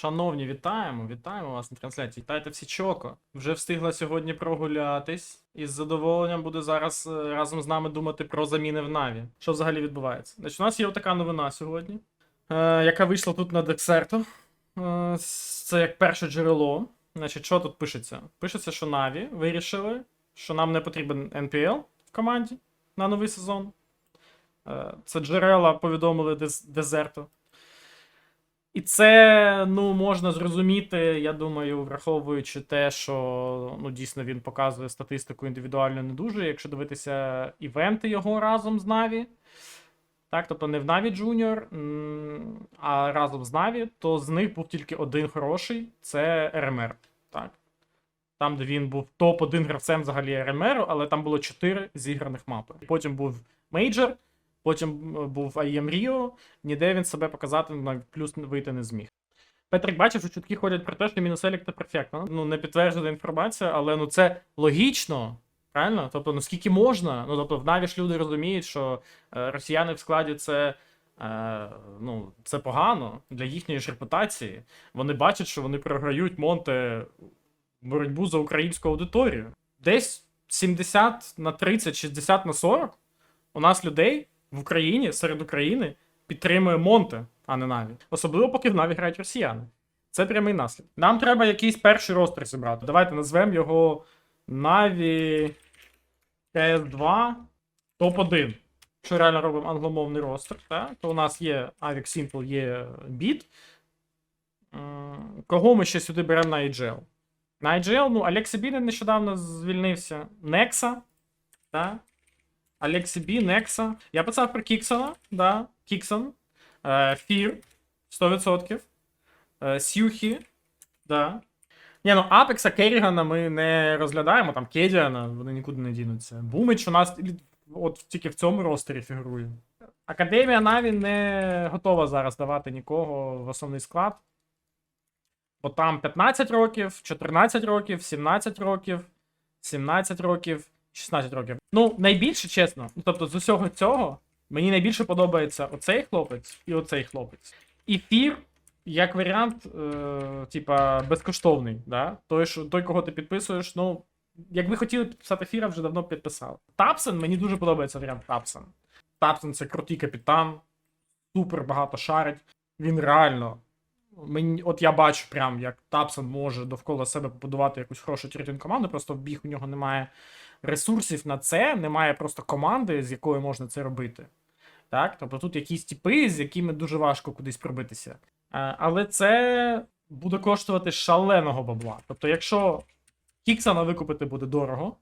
Шановні, вітаємо, вітаємо вас на трансляції. Вітайте всі чоко. Вже встигла сьогодні прогулятись, і з задоволенням буде зараз е, разом з нами думати про заміни в Наві. Що взагалі відбувається? Значить, у нас є така новина сьогодні, е, яка вийшла тут на Дексерто. Е, це як перше джерело. Значить, що тут пишеться? Пишеться, що Наві вирішили, що нам не потрібен NPL в команді на новий сезон. Е, Це джерела повідомили Дез- Дезерто. І це ну, можна зрозуміти, я думаю, враховуючи те, що ну, дійсно він показує статистику індивідуально не дуже. Якщо дивитися івенти його разом з Наві, так, тобто не в Наві м, а разом з Наві, то з них був тільки один хороший це РМР. Так. Там, де він був топ-1 гравцем взагалі РМР, але там було 4 зіграних мапи. Потім був Мейджор, потім був IEM Rio, ніде він себе показати на плюс вийти не зміг. Петрик бачив, що чутки ходять про те, що мінус Елік та перфектно. Ну, не підтверджена інформація, але ну це логічно. Правильно? Тобто, ну скільки можна? Ну, тобто, в Наві люди розуміють, що е, росіяни в складі це. Е, ну, це погано для їхньої ж репутації. Вони бачать, що вони програють Монте боротьбу за українську аудиторію. Десь 70 на 30, 60 на 40 у нас людей в Україні серед України підтримує Монте, а не Наві. Особливо, поки в Наві грають росіяни. Це прямий наслідок. Нам треба якийсь перший ростер зібрати. Давайте назвемо його Наві CS2 топ-1. Що реально робимо англомовний ростер, так? то у нас є Avic Simple, є. М, Кого ми ще сюди беремо на IGL? На IGL, ну, Алексі Бінен нещодавно звільнився. Некса. Так? Алексі Бі, Некса. Я писав про Кіксона, да. Кіксон. Е, Фір 100%. Е, Сюхі. Да. Ні, ну Апекса, Керрігана ми не розглядаємо, там Кедіана, вони нікуди не дінуться. Бумич у нас от тільки в цьому ростері фігурує. Академія Наві не готова зараз давати нікого в основний склад. Бо там 15 років, 14 років, 17 років, 17 років, 16 років. Ну, найбільше, чесно, ну, тобто з усього цього, мені найбільше подобається оцей хлопець і оцей хлопець. І Фір, як варіант, е, типа, безкоштовний. Да? Той, що, той, кого ти підписуєш, ну, якби хотіли підписати Фіра, вже давно б підписали. Тапсен, мені дуже подобається варіант Тапсен. Тапсен це крутий капітан, супер багато шарить. Він реально. Мені, от я бачу, прям, як Тапсон може довкола себе побудувати якусь хорошу третю команду, просто біг у нього немає ресурсів на це, немає просто команди, з якою можна це робити. Так? Тобто тут якісь типи, з якими дуже важко кудись пробитися. Е, Але це буде коштувати шаленого бабла. Тобто, якщо Кіксана викупити буде дорого,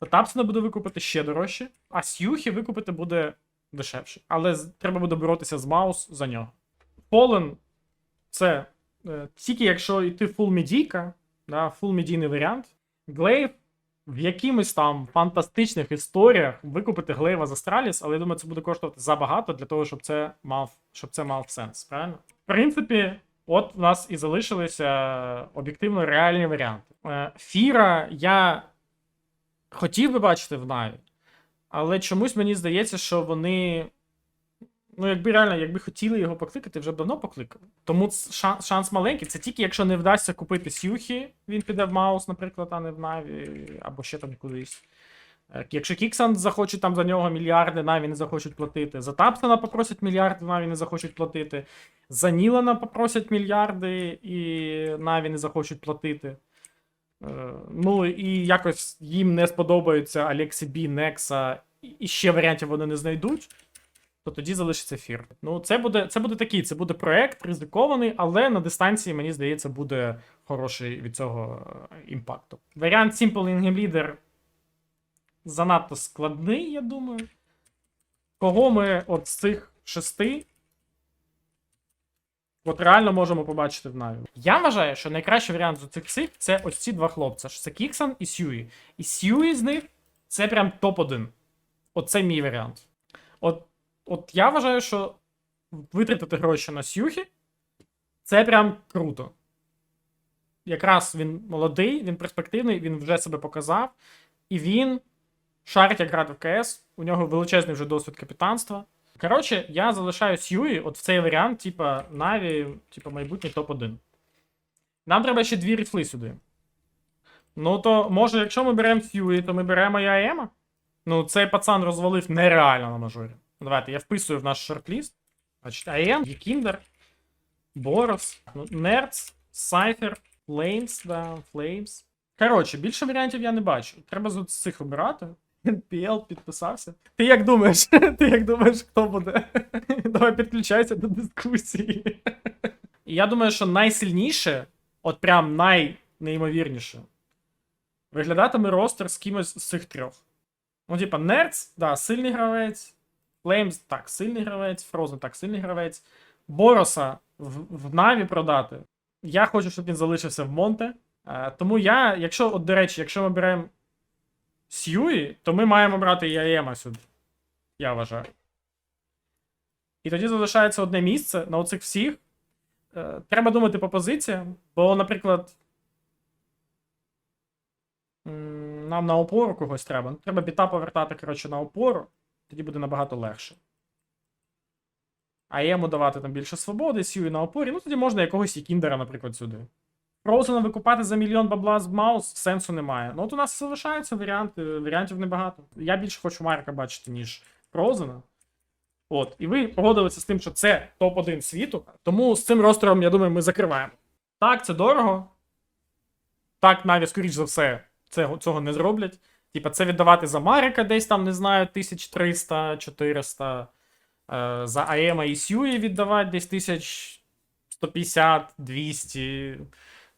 то Тапсона буде викупити ще дорожче, а Сьюхі викупити буде дешевше. Але треба буде боротися з Маус за нього. Полен це е, тільки якщо йти фул медійка, да, фул медійний варіант. Глейв в якимось там фантастичних історіях викупити Глейва за Астраліс, але я думаю, це буде коштувати забагато для того, щоб це мав, щоб це мав сенс, правильно? В принципі, от у нас і залишилися об'єктивно реальні варіанти. Е, Фіра я хотів би бачити в Наві, але чомусь мені здається, що вони. Ну, якби реально, якби хотіли його покликати, вже б давно покликали. Тому шанс, шанс маленький. Це тільки якщо не вдасться купити Сюхі, він піде в Маус, наприклад, а не в Наві, або ще там кудись. Е, Якщо Кіксан захоче там за нього мільярди, Наві не захочуть платити. За Тапсона попросять мільярди, Наві не захочуть платити. За Нілана попросять мільярди, і Наві не захочуть платити. Е, Ну і якось їм не сподобаються Алексі Бі, Некса, і- і ще варіантів вони не знайдуть то тоді залишиться фір. Ну, це буде, це буде такий, це буде проект ризикований, але на дистанції, мені здається, буде хороший від цього е, імпакту. Варіант Simple Ingame Leader занадто складний, я думаю. Кого ми от з цих шести от реально можемо побачити в Наві? Я вважаю, що найкращий варіант з цих всіх це ось ці два хлопця: це Кіксан і Сьюї. І Сьюї з них це прям топ-1. Оце мій варіант. От От я вважаю, що витратити гроші на Сюхі це прям круто. Якраз він молодий, він перспективний, він вже себе показав, і він шарить як грати в КС, у нього величезний вже досвід капітанства. Коротше, я залишаю Сьюї от в цей варіант, типа Наві, типа майбутній топ-1. Нам треба ще дві ріфли сюди. Ну то, може, якщо ми беремо Фьюї, то ми беремо і АЕМа? Ну, цей пацан розвалив нереально на мажорі. Ну, Давайте, я вписую в наш шортліст. Значить, АЕМ, Вікіндер, Борос, ну, Нерц, Сайфер, Флеймс, да, Флеймс. Коротше, більше варіантів я не бачу. Треба з цих обирати. NPL підписався. Ти як думаєш? Ти як думаєш, хто буде? Давай підключайся до дискусії. Я думаю, що найсильніше, от прям найнеймовірніше, виглядатиме ростер з кимось з цих трьох. Ну, типа, Нерц, да, сильний гравець. Флеймс, так, сильний гравець, Фрозен, так, сильний гравець. Бороса в, в Наві продати. Я хочу, щоб він залишився в Монте. Е, тому я, якщо, от, до речі, якщо ми беремо Сьюї, то ми маємо брати АЕМа сюди. Я вважаю. І тоді залишається одне місце на оцих всіх. Е, треба думати по позиціям, бо, наприклад. Нам на опору когось треба. Ну, Треба біта повертати, коротше, на опору. Тоді буде набагато легше. А йому давати там більше свободи, сюї на опорі. Ну тоді можна якогось і кіндера, наприклад, сюди. Фроузена викупати за мільйон бабла з Маус сенсу немає. Ну от у нас залишаються варіанти, варіантів небагато. Я більше хочу Марка бачити, ніж Фроузена. От, і ви погодилися з тим, що це топ-1 світу. Тому з цим ростером, я думаю, ми закриваємо. Так, це дорого. Так, навіть, скоріш за все, цього, цього не зроблять. Типа, це віддавати за Марика десь там, не знаю, 1300, 400. Е, за АЕМа і Сьюї віддавати десь 1150, 200.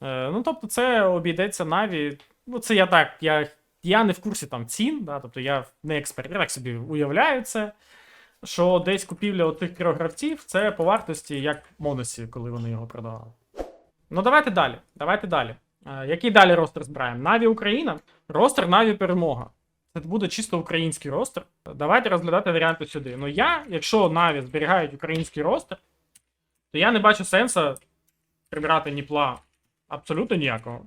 Е, ну, тобто, це обійдеться Наві. Ну, це я так, я, я не в курсі там цін, да, тобто я не експерт, я так собі уявляю це. Що десь купівля отих трьох гравців це по вартості, як Моносі, коли вони його продавали. Ну, давайте далі. Давайте далі. Е, який далі ростер збираємо? Наві Україна. Ростер Наві перемога. Це буде чисто український ростер. Давайте розглядати варіанти сюди. Ну я, якщо Наві зберігають український ростер, то я не бачу сенсу прибирати Ніпла абсолютно ніякого.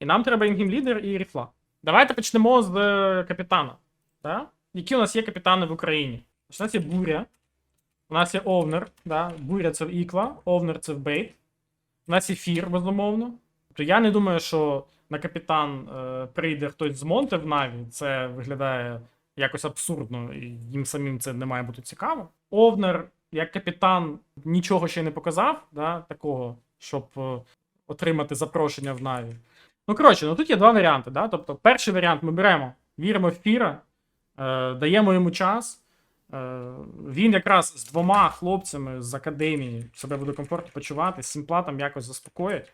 І нам треба інгім-лідер і ріфла. Давайте почнемо з е, капітана. Да? Які у нас є капітани в Україні? У нас є Буря. У нас є Овнер. Да? Буря це в Ікла, Овнер це в Бейт. У нас є Фір, безумовно. Тобто я не думаю, що на капітан е, прийде хтось з Монте в Наві. Це виглядає якось абсурдно, і їм самим це не має бути цікаво. Овнер, як капітан, нічого ще не показав, да, такого, щоб е, отримати запрошення в Наві. Ну, коротше, ну тут є два варіанти. Да? Тобто, перший варіант ми беремо, віримо в Фіра, е, даємо йому час. Е, він якраз з двома хлопцями з академії себе буде комфортно почувати, Сімпла там якось заспокоїть.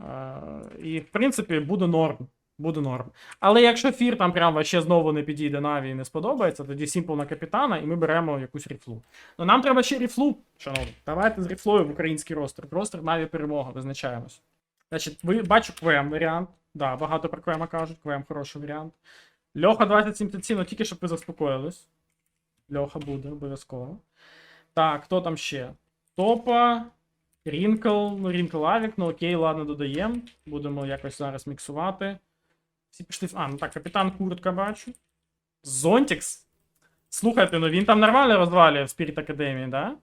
Е, і, в принципі, буде норм. Буде норм. Але якщо Фір там прям вообще знову не підійде Наві і не сподобається, тоді Сімпл на капітана, і ми беремо якусь ріфлу. Ну нам треба ще ріфлу, шановні. Давайте з ріфлою в український ростер. Ростер Наві перемога, визначаємось. Значить, ви бачу Квем варіант. Да, багато про Квема кажуть, Квем хороший варіант. Льоха 27 ну тільки щоб ви заспокоїлись. Льоха буде обов'язково. Так, хто там ще? Топа. Рінкл, ну Рінкл Авік, ну окей, ладно, додаємо. Будемо якось зараз міксувати. Всі пішли. А, ну так, капітан Куртка бачу. Зонтікс. Слухайте, ну він там нормально розвалює в Spirit Academy, да?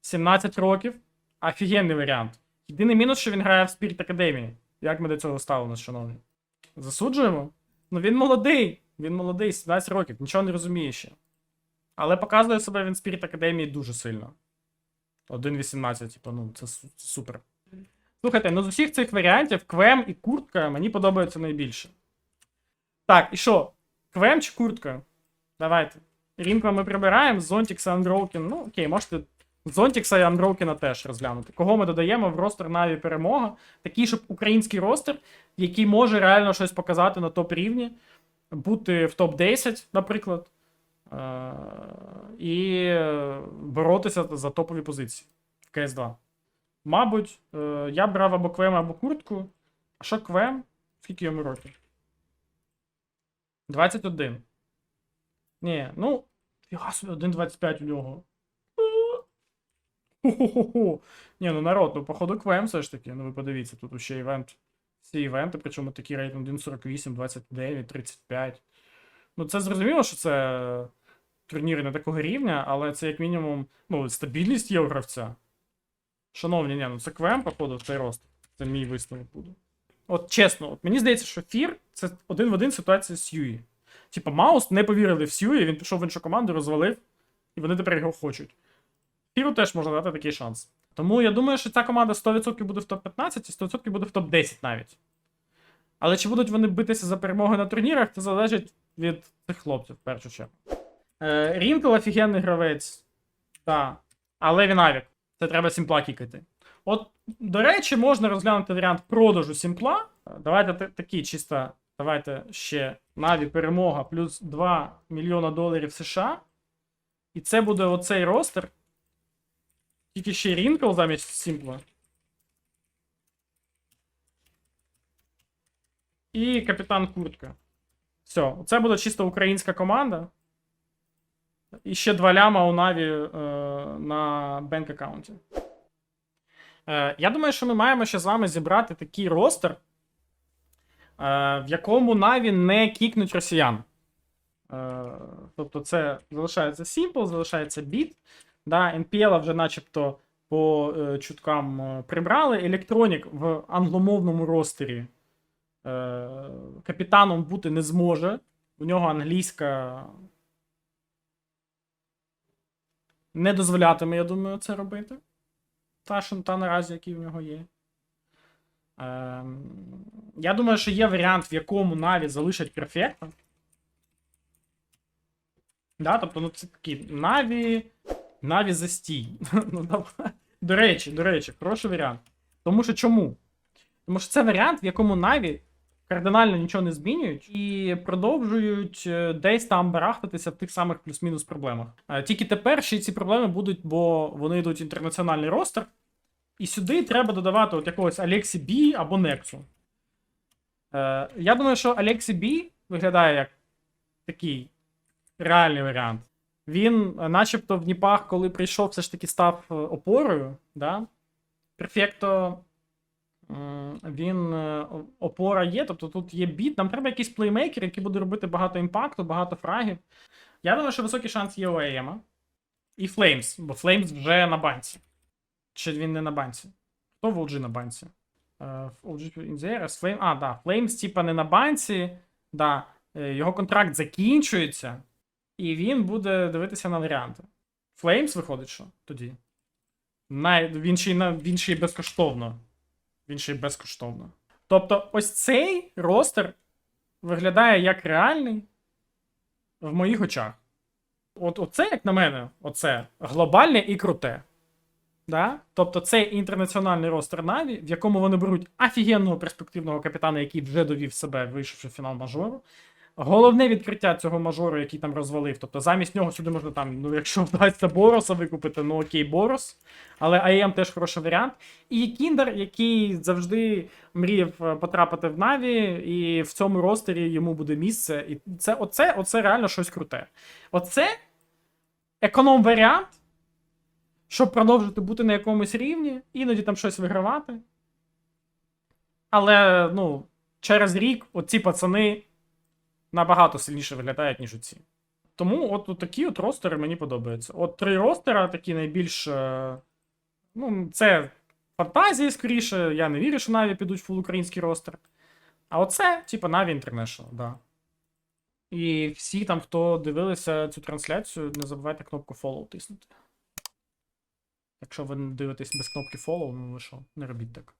17 років. Офігенний варіант. Єдиний мінус, що він грає в Spirit Academy. Як ми до цього ставимося, шановні? Засуджуємо? Ну він молодий. Він молодий, 17 років, нічого не розуміє ще. Але показує себе він в Spirit Academy дуже сильно. 1.18, типу, ну, це супер. Слухайте, ну з усіх цих варіантів Квем і куртка мені подобаються найбільше. Так, і що? Квем чи куртка? Давайте. Рінкла ми прибираємо, Зонтікса Андроукен. Ну, окей, можете Зонтікса і Андроукена теж розглянути. Кого ми додаємо в ростер Наві перемога? Такий, щоб український ростер, який може реально щось показати на топ рівні, бути в топ-10, наприклад. Е, і боротися за топові позиції в КС2. Мабуть, е, я брав або Квем, або куртку. А що Квем? Скільки йому років? 21. Ні, ну. Собі, 1,25 у нього. Хо-хо-хо. Ні, ну народ, ну походу Квем все ж таки. Ну ви подивіться, тут ще івент. Всі івенти, причому такі рейтинг 1,48, 29, 35. Ну, це зрозуміло, що це турніри не такого рівня, але це як мінімум ну, стабільність є у гравця. Шановні, ні, ну це Квем, походу, цей рост. Це мій висновок буде. От чесно, от мені здається, що Фір це один в один ситуація з Сьюї. Типа, Маус не повірили в Сьюї, він пішов в іншу команду, розвалив, і вони тепер його хочуть. Фіру теж можна дати такий шанс. Тому я думаю, що ця команда 100% буде в топ-15 і 100% буде в топ-10 навіть. Але чи будуть вони битися за перемоги на турнірах, це залежить від цих хлопців, в першу чергу. Е, Рінкл офігенний гравець. Так. Але він авік. Це треба сімпла кікати. От, до речі, можна розглянути варіант продажу сімпла. Давайте та- такий чисто. Давайте ще Наві перемога плюс 2 мільйона доларів США. І це буде оцей ростер. Тільки ще Рінкл замість Сімпла. І капітан Куртка. Все, це буде чисто українська команда. І ще два ляма у Наві е, на бенк аккаунті. Е, я думаю, що ми маємо ще з вами зібрати такий ростер, е, в якому Наві не кікнуть росіян. Е, тобто, це залишається Simple, залишається Beat. Да, NPL вже начебто по е, чуткам е, прибрали. Electronic в англомовному ростері капітаном бути не зможе. У нього англійська не дозволятиме, я думаю, це робити. Та, що, та наразі, який в нього є. Ем, я думаю, що є варіант, в якому Наві залишать перфекта. Да, тобто, ну це такі Наві. Наві застій. ну. До речі, до речі, хороший варіант. Тому що чому? Тому що це варіант, в якому Наві кардинально нічого не змінюють і продовжують е, десь там барахтатися в тих самих плюс-мінус проблемах. Е, Тільки тепер ще ці проблеми будуть, бо вони йдуть в інтернаціональний ростер. І сюди треба додавати от якогось Алексі Бі або Нексу. Е, я думаю, що Алексі Бі виглядає як такий реальний варіант. Він, начебто, в Дніпах, коли прийшов, все ж таки став опорою. Да? Перфекто він е, опора є, тобто тут є біт. Нам треба якийсь плеймейкер, який буде робити багато імпакту, багато фрагів. Я думаю, що високий шанс є у АЕМа. І Флеймс, бо Флеймс вже на банці. Чи він не на банці? Хто в OG на банці? Е, в OG in the Air, Flame... А, да, Flames, типа, не на банці. Да. е, Його контракт закінчується, і він буде дивитися на варіанти. Flames виходить, що тоді? Най... Він, ще й на... він ще й безкоштовно. Він ще й безкоштовно. Тобто, ось цей ростер виглядає як реальний в моїх очах. От оце, як на мене, оце глобальне і круте. Да? Тобто цей інтернаціональний ростер Наві, в якому вони беруть офігенного перспективного капітана, який вже довів себе, вийшовши в фінал мажору. Головне відкриття цього мажору, який там розвалив. Тобто замість нього сюди можна там, ну якщо вдасться Бороса викупити, ну окей, Борос. Але АЕМ теж хороший варіант. І Кіндер, який завжди мріяв е, потрапити в Наві, і в цьому ростері йому буде місце. І це оце, оце реально щось круте. Оце економ-варіант щоб продовжити бути на якомусь рівні, іноді там щось вигравати. Але, ну, через рік оці пацани набагато сильніше виглядають, ніж оці. Тому от, от такі от ростери мені подобаються. От три ростера, такі найбільш. е, Ну, це фантазії скоріше. Я не вірю, що Наві підуть в фул український ростер. А оце, типа, Наві International, да. І всі там, хто дивилися цю трансляцію, не забувайте кнопку follow тиснути. Якщо ви дивитесь без кнопки follow, ну ви що, не робіть так.